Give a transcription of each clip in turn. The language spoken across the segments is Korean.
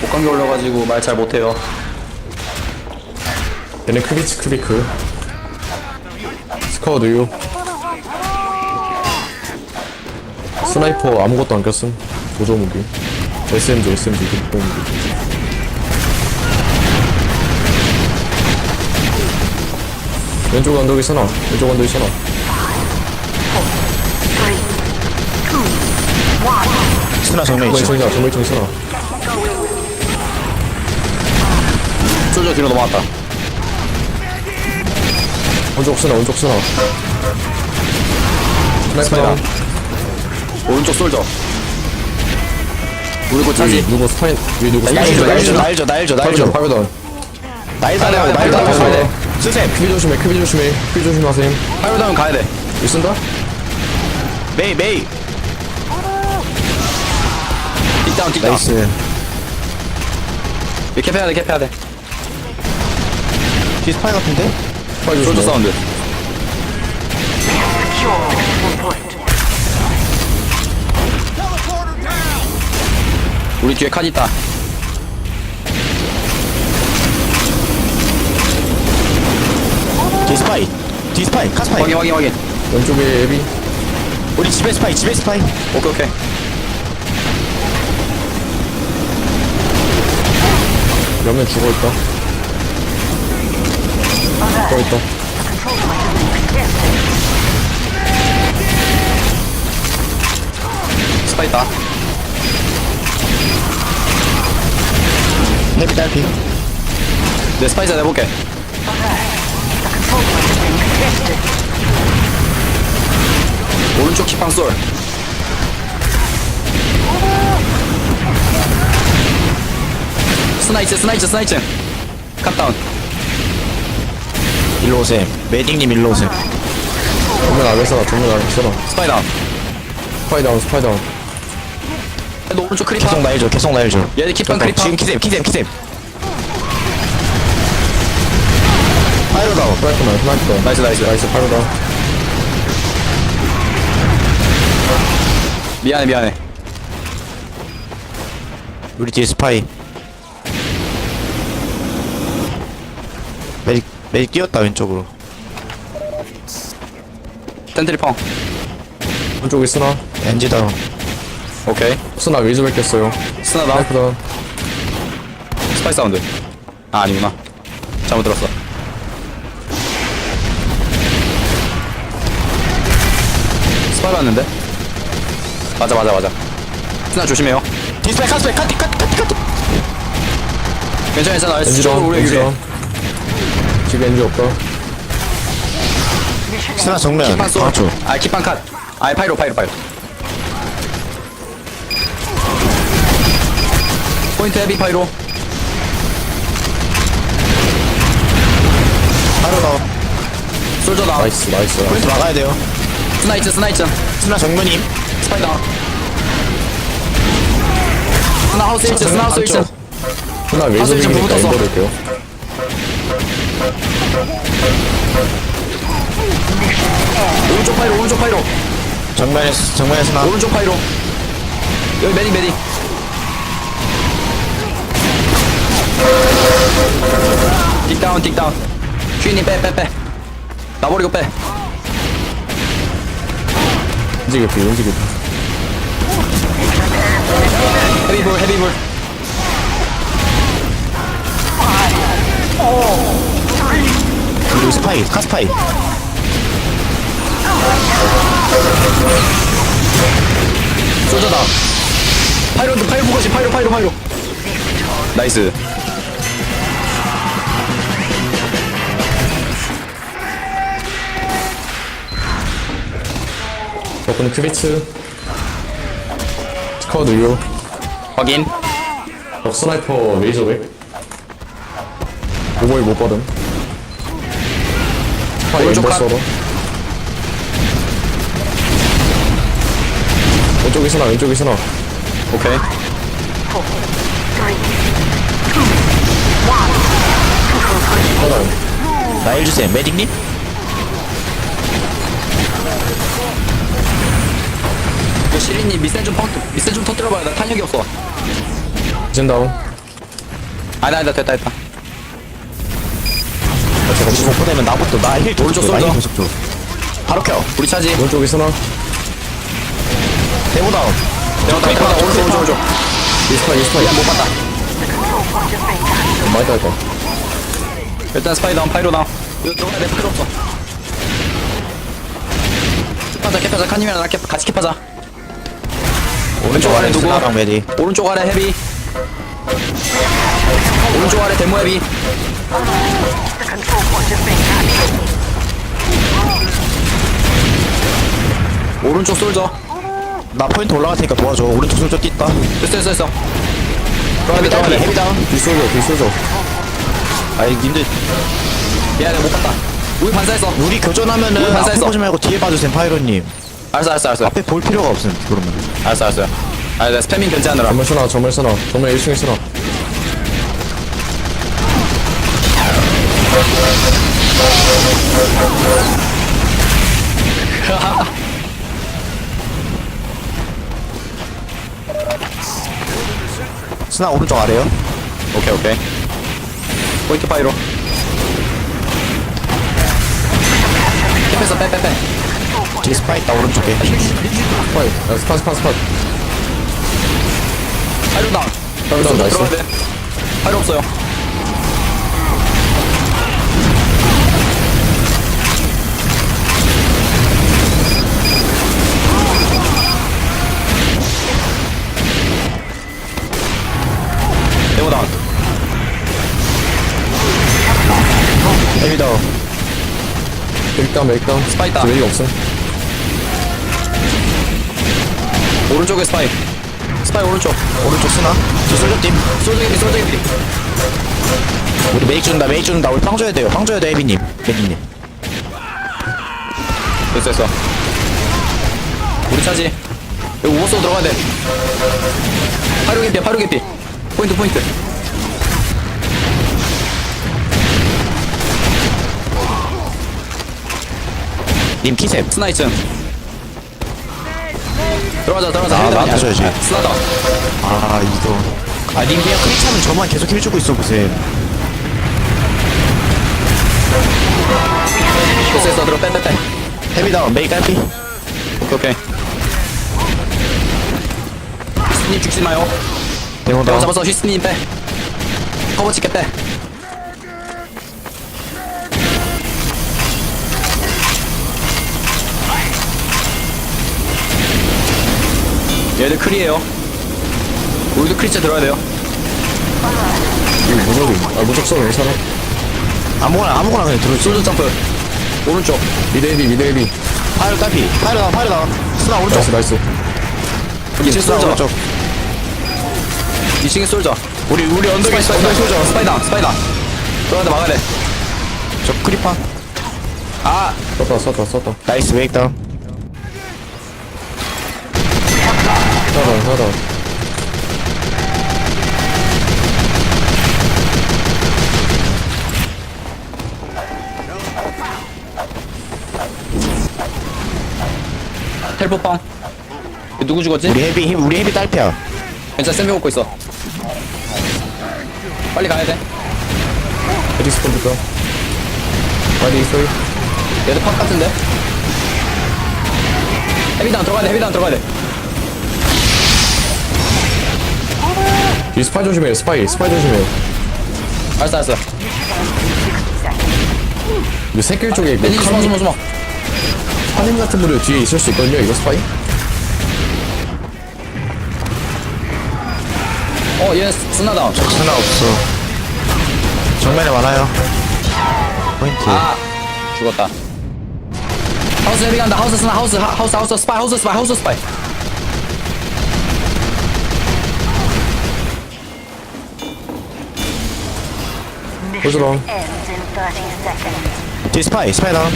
목감기 올려가지고 말 잘 못해요. 얘네 크비츠 크비크. 스카우 누유. 스나이퍼 아무것도 안 꼈음. 보조 무기. SMG SMG 보조 무기. 왼쪽 언덕이 쓰나 왼쪽 언덕이 쓰나 스나 정면 있죠 청이다 정말 청이 쓰나 솔저 뒤로 넘어갔다. 오른쪽 쓰나 오른쪽 쓰나 스나이퍼 오른쪽 솔저. 우리 거위 차지. 누구 스파인 위 누구 나 날죠 날죠, 날죠 날죠 날죠 파이더 날죠 파이더 날다라고 가야 돼, 날다라고 가야 돼. 쓰셈 크비 조심해 크비 조심해 크비 조심하세요 파이로 다운 가야 돼. 이 쓴다? 메이 메이 뒷다운 뒷다운. 나이스 이렇게 캡해야 돼 캡해야 돼. 디스파이 같은데? 파이더 솔저 사운드. 우리 뒤에 칸 있다. 디스파이 디스파이 카스파이 확인 확인 확인. 왼쪽에 에비 우리 집에 스파이 집에 스파이 오케이 오케이. 몇명 죽어있다 죽어있다 스파 있다. 해피 딸피 내 스파이스 내볼게. 오른쪽 키팡 솔. 스나이츠 스나이츠 스나이츠. 컷다운. 일로 오셈 메딩님 일로 오셈 정면 안에 서나 정면 안에 서나 스파이 다운. 스파이 다운 스파이 다운 너 오른쪽 크리파. 계속 날죠 계속 날죠 얘네 킥방 크리파. 지금 키셈 키셈 키셈 파이로 다운 스나이퍼만 스나이퍼 나이스 나이스. 나이스 파이다 미안해 미안해. 우리 뒤에 스파이 메딕 뛰었다 왼쪽으로 텐트리 펑. 왼쪽에 쓰나 엔지 다운 오케이. 쓰나 위즈 뺏겼어요 스나 다운. 스나이퍼 다운 스파이 사운드. 아 아니구나. 잘못 들었어. 스파이 봤는데? 맞아 맞아 맞아. 스나 조심해요. 디스파이 카스파이 카티 카티 카티 카티 괜찮아 괜찮아. 엔지 수적으로 다운 우리 엔지 유리해. 다운 지금 엔지 없다 스나 정면 킥판 쏘. 맞죠 아 킥판 컷. 아 파이로 파이로 파이로. 포인트 헤비 파이로. 파이로 다운 솔저 나. 나이스 나이스 포인트 막아야 돼요 스나이츠 스나이츠. 스나 정면임 스파이 다운. 스나 하우스 1층 스나 하우스 1층. 쓰나 위즈 사슬 좀 뺏기니까 붙었어. 인버릴게요 오른쪽 파이로 오른쪽 파이로. 정면에 정면에 스나 오른쪽 파이로. 여기 메딕 메딕. 딕다운 딕다운. 큐님 빼빼 빼. 나버리고 빼. 움직여 피 움직여 피 헤비볼 헤비볼. 그리고 스파이 카스파이 쏘저다. 파이로 파이로 보고시 파이로 파이로 파이로. 나이스. 덕분에 크비츠 스카우 누유 확인. 적 스나이퍼 레이저백 오버이 못 받음 오른쪽 엠버 컷. 서로 왼쪽에 쓰나 왼쪽에 쓰나 오케이. 나일 주셈 메딕님 그 시린님 미센 좀 펑, 미센 좀 터뜨려봐요. 나 탄력이 없어. 이젠 다운 아니다 아니다 됐다 됐다 제가 25% 되면 나부터 나힐 오른쪽 쏠죠. 계속 줘. 바로 켜. 우리 차지 오른쪽에 쓰나? 대보 다운. 됐다 됐다 오른쪽 오른쪽 오른쪽 이스파이 이스파이 미안 못 봤다 많이 따였다 일단 스파이 다운 파이로 다운 이거 들어가야 돼 필요 없어 캡하자 캡하자 칸님이랑 나 캡, 같이 캡하자 오른쪽 아래 누구? 스나랑. 오른쪽 아래 헤비 오른쪽 아래 데모 헤비 오른쪽 솔져 나 포인트 올라갈 테니까 도와줘. 오른쪽 솔저 뛴다. 됐어 됐어 됐어 들어가야 돼 헤비 다운. 뒷솔져 뒷솔져 아이 님들 미안해 못 봤다 우리 반사했어 우리 교전하면은 우리 앞에 반사했어. 보지 말고 뒤에 봐주세요 파이로님. 알았어 알았어 알았어 앞에 볼 필요가 없음 그러면. 알았어 알았어 아 내가 스패밍 견제하느라 정말 쓰나 정말 쓰나 정말 1층에 쓰나 스나 오른쪽 아래요. 오케이 오케이. 포인트 파이로. 캡해서 빼빼빼. 뒤에 스파 있다 오른쪽에. 스파이. 아, 스파 스파 스파 파이로 다운. 다운 다운 나이스 들어가야 돼. 파이로 없어요 맥다운 맥다운 스파이 있다. 저 웨이가 없음 오른쪽에 스파이 스파이 오른쪽 오른쪽 스나. 저 솔저 팀. 솔직히 솔직히 우리 메이크 준다 메이크 준다. 우리 빵 줘야 돼요. 빵 줘야 돼 헤비님. 메디님. 됐어 됐어 우리 차지 여기 우버스 들어가야 돼 파이로 개피 파이로 개피 포인트 포인트 님 키셉. 스나 2층 들어가자 들어가자 아, 나한테 야. 줘야지. 스나다 아 이거. 아님 그냥 크리차면 저만 계속 힐주고 있어 보세요. 됐어 들어 빼빼빼 헤비 다운 메이 깔피. 오케이 오케이 히스님 죽지 마요 대모 내가 다운. 잡아서 히스님 빼 커버 찍게 빼 얘들 크리에요 우리도 크리체 들어야 돼요 이거 무적이 아 무적 써 괜찮아 아무거나 아무거나 그냥 들어줘. 솔저 점프 오른쪽 미드 헤비 미드 헤비 파이로 깔피. 파이로 다운 파이로 다운. 스나 오른쪽. 나이스 나이스 2층 스나 솔저 오른쪽. 2층에 솔저 우리 우리 언덕에 있어. 언덕에 솔져. 스파이다 스파이다 들어가야 돼 막아야 저 크리파. 돼아 썼다 썼다 썼다 나이스 메이크 다운. 사다 사다 텔포빵 누구 죽었지? 우리 헤비 우리 헤비 딸피야. 괜찮아 쌤비 먹고 있어. 빨리 가야 돼. 헤디 스폰부터. 빨리 있어요 얘도 팍 같은데? 헤비단 들어가야 돼 헤비단 들어가야 돼 뒤 스파이 조심해 스파이 스파이 조심해 알았어 알았어. 이거 새끼 쪽에 그 벤지 숨어 숨어 숨어. 카님 같은 분들 뒤에 있을 수 있거든요 이거 스파이? 어얘 스나다운 스나 없어. 정면에 많아요. 포인트. 아 죽었다. 하우스 헤비 간다. 하우스 스나 하우스 하, 하우스 하우스 스파이 하우스 스파이 하우스 스파이 보스랑 ends in 30 seconds. 뒤에 스파이 스파이 다운.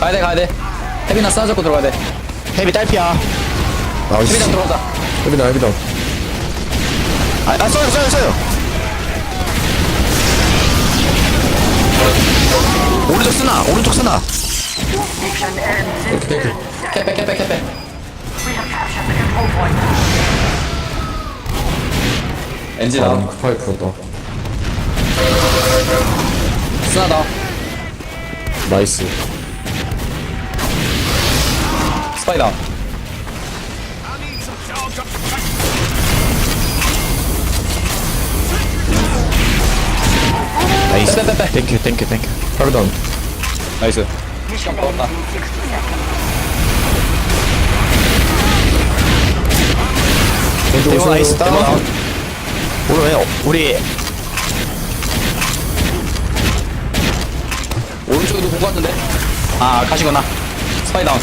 가야 돼 가야 돼 헤비나 스나 잡고 들어가야 돼 헤비 딸피야. 나이스. 헤비단 들어가자 헤비다 헤비다 아, 아 써요 써요 써요. 오른쪽 쓰나 오른쪽 쓰나. 오케이 오케이 캐빼. 엔진 아 다운 스파이 풀었다 스나다. 나이스 스파이다. 나이스 빼빼빼빼. 땡큐 땡큐 땡큐 파르단 나이스. 60 seconds. 왼쪽 오세요 나이스 다운. 우리 우리 본것 같은데? 아, 가시거나. 스파이 다운.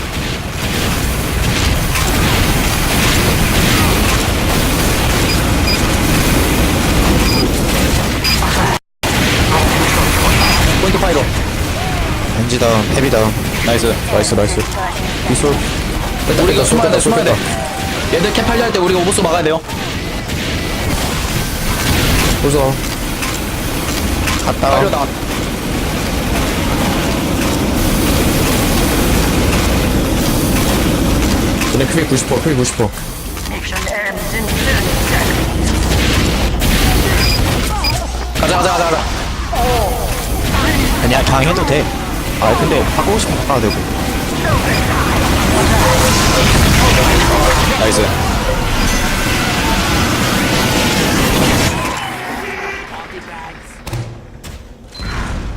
포인트 파이로. 벤지 다운 헤비 다운 나이스. 나이스 나이스 이솔 우리가 숨어야 돼, 숨어야 돼. 뺐다 얘들 캡 하려 할때 우리가 오버스 막아야 돼요. 보자 갔다 파이로 다운. 얘네 크게 90% 크게 90% Mission ends in 30 seconds. 가자, 가자, 가자, 가자. 그냥 강해도 돼 아 근데 바꾸고 싶으면 바꿔도 되고 나이스.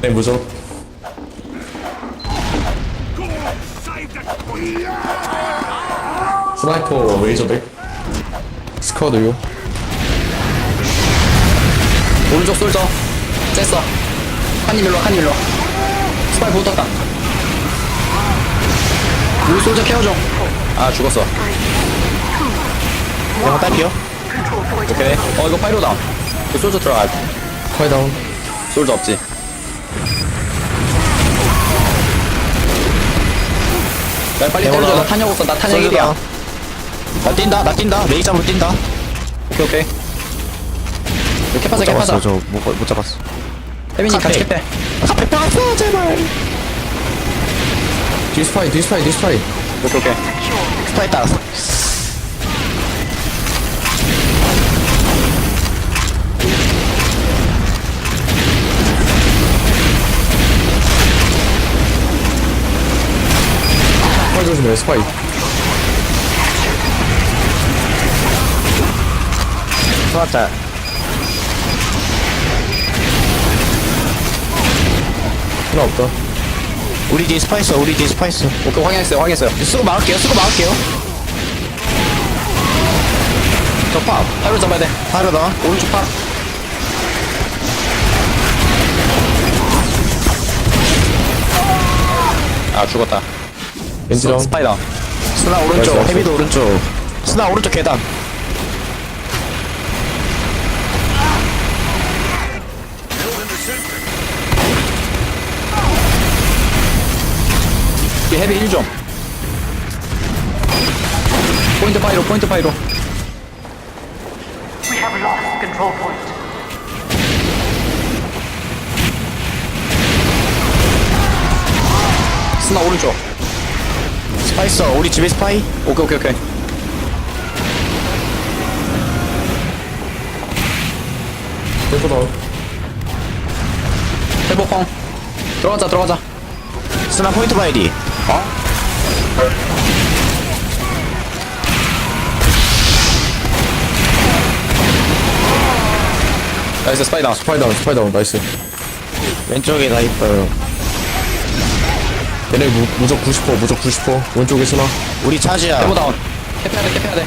네 무적 스나이퍼 레이저백 스쿼드요 오른쪽 솔져. 쬐어. 한입 일로, 한입 일로. 스파이 붙었다. 우리 솔져 케어 좀. 아, 죽었어. 데모 딸피요 오케이. 어, 이거 파이로 다운. 그 솔져 들어가. 파이 다운 솔져 없지. 날 빨리. 때려줘. 나 탄약 없어. 나 탄약 1이야. 나 뛴다 나 뛴다 메이 잡으로 뛴다 오케이, 오케이. 이거 캡하자, 못 잡았어 캡하자. 저못 못 잡았어 혜민이 같이 카페. 캡해. 아 뺏겨갔어 제발 디스파이 디스파이 디스파이 오케이, 오케이. 스파이 따 스파이 조심해 스파이 쏘았자 하나 없다 우리 뒤에 스파이 있어 우리 뒤에 스파이 있어 오케이, 확인했어요, 확인했어요. 쓰고 막을게요 쓰고 막을게요 저 파. 파이로 잡아야 돼. 하려다 오른쪽 파. 아, 죽었다. 엔지랑 스파이다. 스나 오른쪽 나이스, 나이스. 헤비도 오른쪽 스나 오른쪽 계단 헤비 1점. 포인트 파이로, 포인트 파이로. We have lost control point. 스나 오른쪽. 스파이 있어 우리 집에 스파이 오케이, 오케이, 오케이. 템포 다운 회복펑. 들어가자, 들어가자. 스나 포인트 바이디 나이스, 스파이다. 스파이 다운 스파이 다운 나이스 왼쪽에 다 있어요 얘네 무, 무적 90% 무적 90% 왼쪽에 스나 우리 차지야 데모 다운. 캡해야 돼, 캡해야 돼.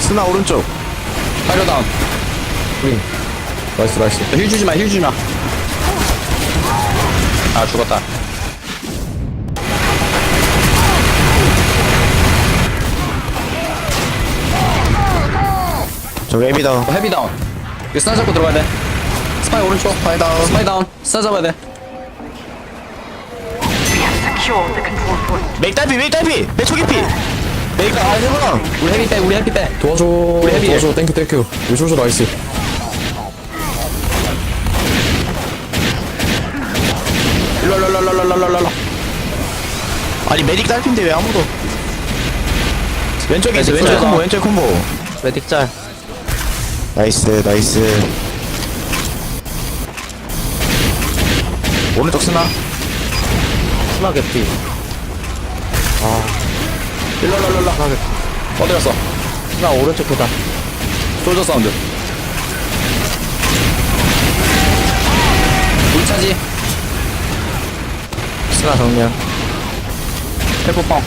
스나 오른쪽 파이로 다운. 윙 나이스 나이스 힐 주지 마, 힐 주지 마. 아, 죽었다. 저 헤비 다운 어, 헤비 다운. 이거 스나 잡고 들어가야 돼. 스파이 오른쪽. 스파이 다운. 스파이 다운. 스나 잡아야 돼. We have secured the control point. 맥 딸피 맥 딸피 맥 초기피 맥가 아 해봐 우리 헤비 빼, 우리 헤비 빼. 도와줘 헤비. 도와줘 땡큐 땡큐 우리 솔솔 나이스 일로. 아니 메딕 딸피인데 왜 아무도 왼쪽에 있어 왼쪽 짤. 콤보 왼쪽 콤보 메딕 짤. 나이스 나이스 오른쪽 스나 스나 개피 일로 일로 일로 일로 어디 갔어 스나 오른쪽 계단 솔저 사운드 우리 차지 스나 정면. 헬프펑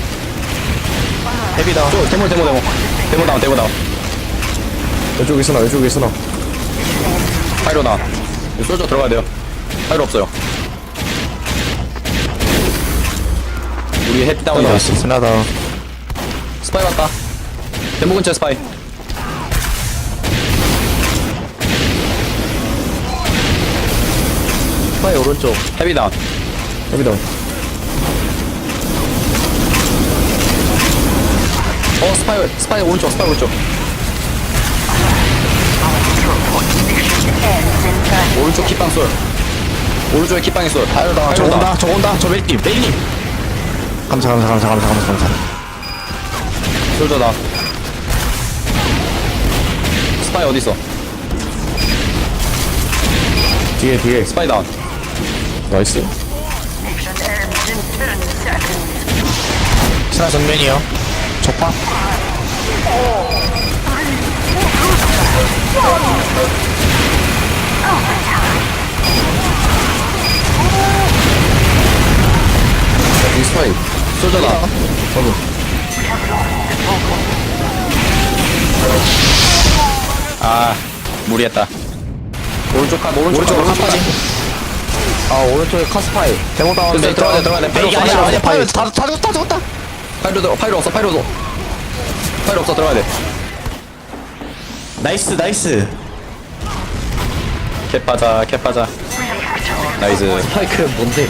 헤비다. 저 데모 데모 데모. 데모 다운 데모 다운. 왼쪽에 스나 왼쪽에 스나 파이로 다운. 이거 솔저 들어가야 돼요. 파이로 없어요. 우리 헤피 다운이다. 나이스 스나 다운 스파이 왔다 데모 근처에 스파이. 스파이 오른쪽. 헤비 다운. 여기다 어 스파이 스파이 오른쪽 스파이 오른쪽. 오른쪽 kit방 쏠 오른쪽에 kit방이 쏠 파이로 다운 저 온다 저 온다. 저 메일님 메일님 감사 감사 감사 감사 감사 감사. 솔저 다. 스파이 어딨어? 뒤에 뒤에. 스파이 다운. 나이스. Mission ends in 10 seconds. 스나 정면이요 적파? 이 스파이. 솔저 다아 무리했다. 오른쪽 카 오른쪽 오른쪽으로 카 칸까지 아 오른쪽에 카스파이. 데모 다운 들어가야 돼, 들어가야 돼. 파이로, 아니야 아니야 다다 죽었다 죽었다 파이로 들어 파이로 없어 파이로 없어 파이로 없어 들어가야 돼. 나이스 나이스. 캡 빠자 캡 빠자. 나이스. 스파이크 뭔데